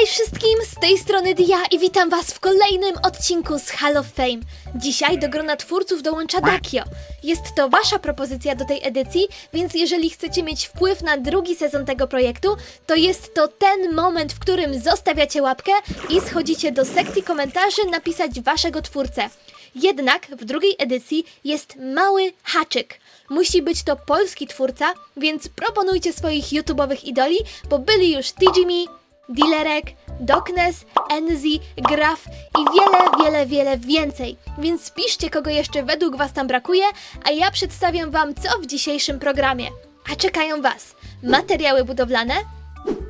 Hej wszystkim, z tej strony Dia i witam was w kolejnym odcinku z Hall of Fame. Dzisiaj do grona twórców dołącza Dakio. Jest to wasza propozycja do tej edycji, więc jeżeli chcecie mieć wpływ na drugi sezon tego projektu, to jest to ten moment, w którym zostawiacie łapkę i schodzicie do sekcji komentarzy napisać waszego twórcę. Jednak w drugiej edycji jest mały haczyk. Musi być to polski twórca, więc proponujcie swoich YouTube'owych idoli, bo byli już TGME, Dilerek, Doknes, Enzi, Graf i wiele, wiele, wiele więcej. Więc piszcie, kogo jeszcze według Was tam brakuje, a ja przedstawiam Wam, co w dzisiejszym programie. A czekają Was materiały budowlane,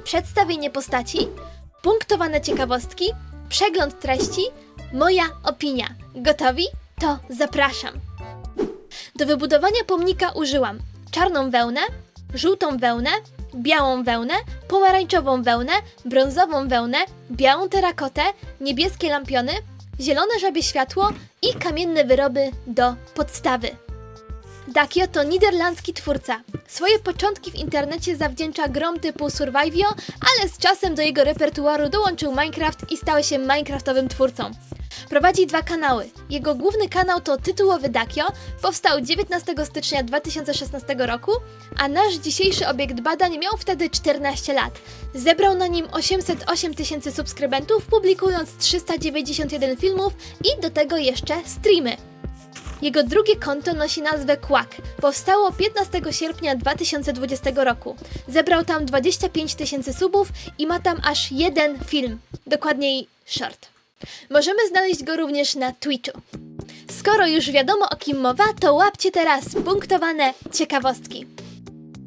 przedstawienie postaci, punktowane ciekawostki, przegląd treści, moja opinia. Gotowi? To zapraszam. Do wybudowania pomnika użyłam czarną wełnę, żółtą wełnę, białą wełnę, pomarańczową wełnę, brązową wełnę, białą terakotę, niebieskie lampiony, zielone żabie światło i kamienne wyroby do podstawy. Dakio to niderlandzki twórca. Swoje początki w internecie zawdzięcza grom typu Survivio, ale z czasem do jego repertuaru dołączył Minecraft i stał się Minecraftowym twórcą. Prowadzi dwa kanały. Jego główny kanał to tytułowy Dakio, powstał 19 stycznia 2016 roku, a nasz dzisiejszy obiekt badań miał wtedy 14 lat. Zebrał na nim 808 tysięcy subskrybentów, publikując 391 filmów i do tego jeszcze streamy. Jego drugie konto nosi nazwę Quack. Powstało 15 sierpnia 2020 roku. Zebrał tam 25 tysięcy subów i ma tam aż jeden film, dokładniej short. Możemy znaleźć go również na Twitchu. Skoro już wiadomo o kim mowa, to łapcie teraz punktowane ciekawostki.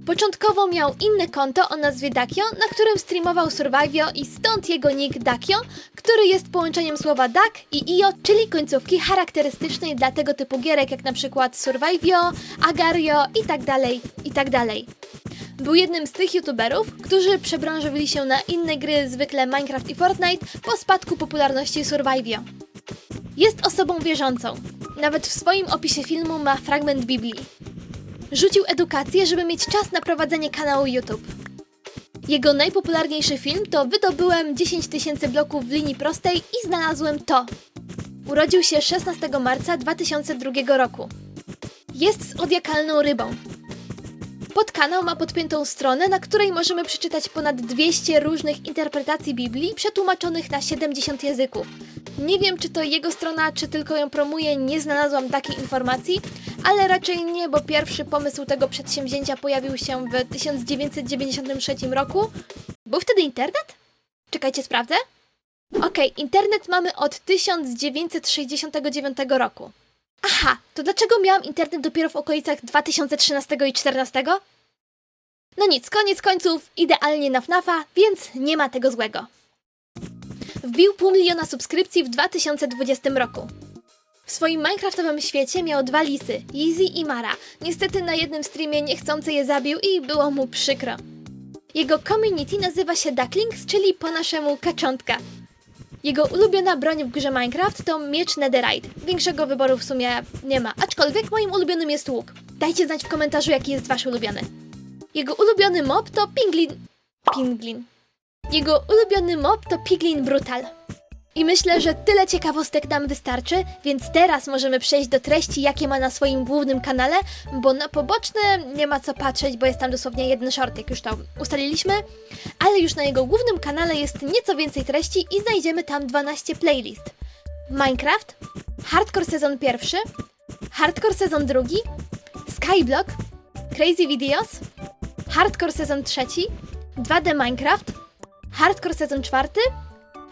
Początkowo miał inne konto o nazwie Dakio, na którym streamował Survivio i stąd jego nick Dakio, który jest połączeniem słowa Dak i Io, czyli końcówki charakterystycznej dla tego typu gierek jak na przykład Survivio, Agario i tak Był jednym z tych youtuberów, którzy przebranżowili się na inne gry, zwykle Minecraft i Fortnite, po spadku popularności Survivio. Jest osobą wierzącą. Nawet w swoim opisie filmu ma fragment Biblii. Rzucił edukację, żeby mieć czas na prowadzenie kanału YouTube. Jego najpopularniejszy film to Wydobyłem 10 tysięcy bloków w linii prostej i znalazłem to. Urodził się 16 marca 2002 roku. Jest zodiakalną rybą. Podkanał ma podpiętą stronę, na której możemy przeczytać ponad 200 różnych interpretacji Biblii przetłumaczonych na 70 języków. Nie wiem, czy to jego strona, czy tylko ją promuje, nie znalazłam takiej informacji, ale raczej nie, bo pierwszy pomysł tego przedsięwzięcia pojawił się w 1993 roku. Był wtedy internet? Czekajcie, sprawdzę. Okej, internet mamy od 1969 roku. Aha, to dlaczego miałam internet dopiero w okolicach 2013 i 2014? No nic, koniec końców, idealnie na FNAFa, więc nie ma tego złego. Wbił pół miliona subskrypcji w 2020 roku. W swoim Minecraftowym świecie miał dwa lisy, Yeezy i Mara. Niestety na jednym streamie niechcący je zabił i było mu przykro. Jego community nazywa się Ducklings, czyli po naszemu kaczątka. Jego ulubiona broń w grze Minecraft to miecz Netherite. Większego wyboru w sumie nie ma, aczkolwiek moim ulubionym jest łuk. Dajcie znać w komentarzu, jaki jest wasz ulubiony. Jego ulubiony mob to Pinglin... Pinglin. Jego ulubiony mob to Piglin Brutal. I myślę, że tyle ciekawostek nam wystarczy, więc teraz możemy przejść do treści, jakie ma na swoim głównym kanale, bo na poboczne nie ma co patrzeć, bo jest tam dosłownie jeden short, jak już to ustaliliśmy, ale już na jego głównym kanale jest nieco więcej treści i znajdziemy tam 12 playlist. Minecraft, Hardcore sezon pierwszy, Hardcore sezon drugi, Skyblock, Crazy Videos, Hardcore sezon trzeci, 2D Minecraft, Hardcore sezon czwarty,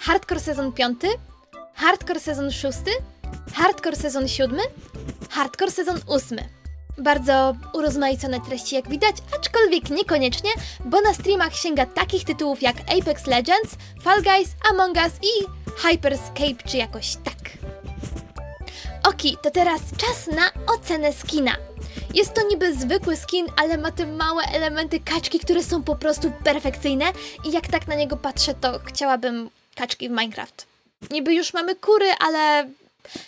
Hardcore sezon piąty, Hardcore sezon szósty, Hardcore sezon siódmy, Hardcore sezon ósmy. Bardzo urozmaicone treści jak widać, aczkolwiek niekoniecznie, bo na streamach sięga takich tytułów jak Apex Legends, Fall Guys, Among Us i Hyperscape czy jakoś tak. Oki, to teraz czas na ocenę skina. Jest to niby zwykły skin, ale ma te małe elementy kaczki, które są po prostu perfekcyjne i jak tak na niego patrzę, to chciałabym kaczki w Minecraft. Niby już mamy kury, ale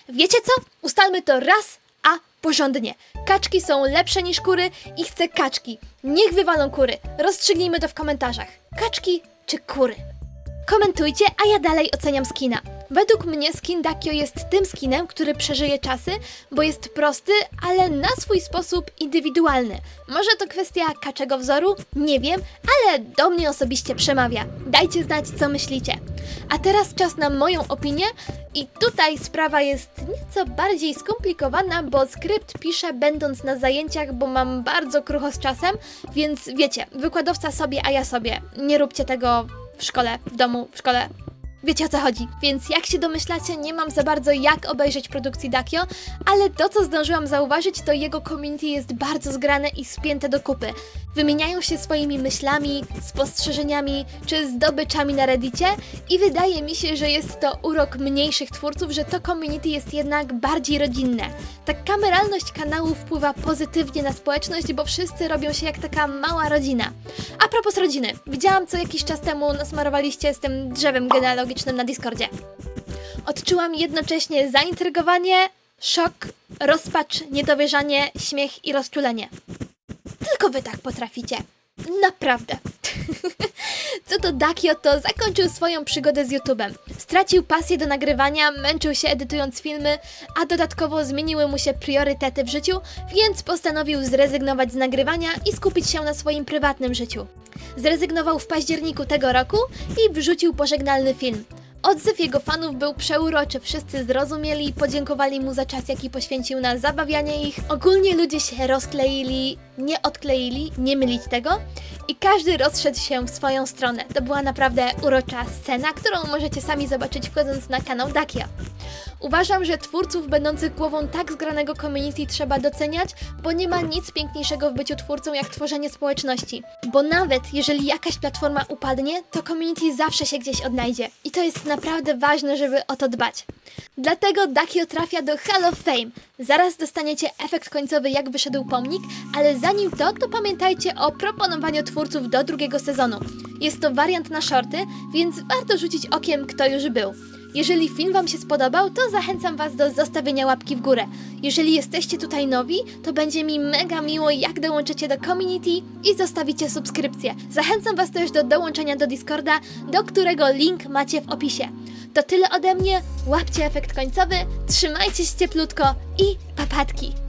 wiecie co? Ustalmy to raz, a porządnie. Kaczki są lepsze niż kury i chcę kaczki. Niech wywalą kury. Rozstrzygnijmy to w komentarzach. Kaczki czy kury? Komentujcie, a ja dalej oceniam skina. Według mnie skin Dakio jest tym skinem, który przeżyje czasy, bo jest prosty, ale na swój sposób indywidualny. Może to kwestia kaczego wzoru? Nie wiem, ale do mnie osobiście przemawia. Dajcie znać, co myślicie. A teraz czas na moją opinię i tutaj sprawa jest nieco bardziej skomplikowana, bo skrypt piszę będąc na zajęciach, bo mam bardzo krucho z czasem, więc wiecie, wykładowca sobie, a ja sobie. Nie róbcie tego w szkole, w domu, w szkole. Wiecie o co chodzi. Więc jak się domyślacie, nie mam za bardzo jak obejrzeć produkcji Dakio, ale to co zdążyłam zauważyć, to jego community jest bardzo zgrane i spięte do kupy. Wymieniają się swoimi myślami, spostrzeżeniami czy zdobyczami na Reddicie i wydaje mi się, że jest to urok mniejszych twórców, że to community jest jednak bardziej rodzinne. Ta kameralność kanału wpływa pozytywnie na społeczność, bo wszyscy robią się jak taka mała rodzina. A propos rodziny, widziałam co jakiś czas temu nasmarowaliście z tym drzewem genealogicznym na Discordzie. Odczułam jednocześnie zaintrygowanie, szok, rozpacz, niedowierzanie, śmiech i rozczulenie. Tylko wy tak potraficie. Naprawdę. Co do Dakio, to zakończył swoją przygodę z YouTube'em. Stracił pasję do nagrywania, męczył się edytując filmy, a dodatkowo zmieniły mu się priorytety w życiu, więc postanowił zrezygnować z nagrywania i skupić się na swoim prywatnym życiu. Zrezygnował w październiku tego roku i wrzucił pożegnalny film. Odzew jego fanów był przeuroczy, wszyscy zrozumieli i podziękowali mu za czas, jaki poświęcił na zabawianie ich. Ogólnie ludzie się rozkleili, nie odkleili, nie mylić tego, i każdy rozszedł się w swoją stronę. To była naprawdę urocza scena, którą możecie sami zobaczyć wchodząc na kanał Dakia. Uważam, że twórców będących głową tak zgranego community trzeba doceniać, bo nie ma nic piękniejszego w byciu twórcą jak tworzenie społeczności. Bo nawet jeżeli jakaś platforma upadnie, to community zawsze się gdzieś odnajdzie. I to jest naprawdę ważne, żeby o to dbać. Dlatego Dakio trafia do Hall of Fame. Zaraz dostaniecie efekt końcowy, jak wyszedł pomnik, ale zanim to, to pamiętajcie o proponowaniu twórców do drugiego sezonu. Jest to wariant na shorty, więc warto rzucić okiem, kto już był. Jeżeli film Wam się spodobał, to zachęcam Was do zostawienia łapki w górę. Jeżeli jesteście tutaj nowi, to będzie mi mega miło, jak dołączycie do community i zostawicie subskrypcję. Zachęcam Was też do dołączenia do Discorda, do którego link macie w opisie. To tyle ode mnie, łapcie efekt końcowy, trzymajcie się cieplutko i papatki!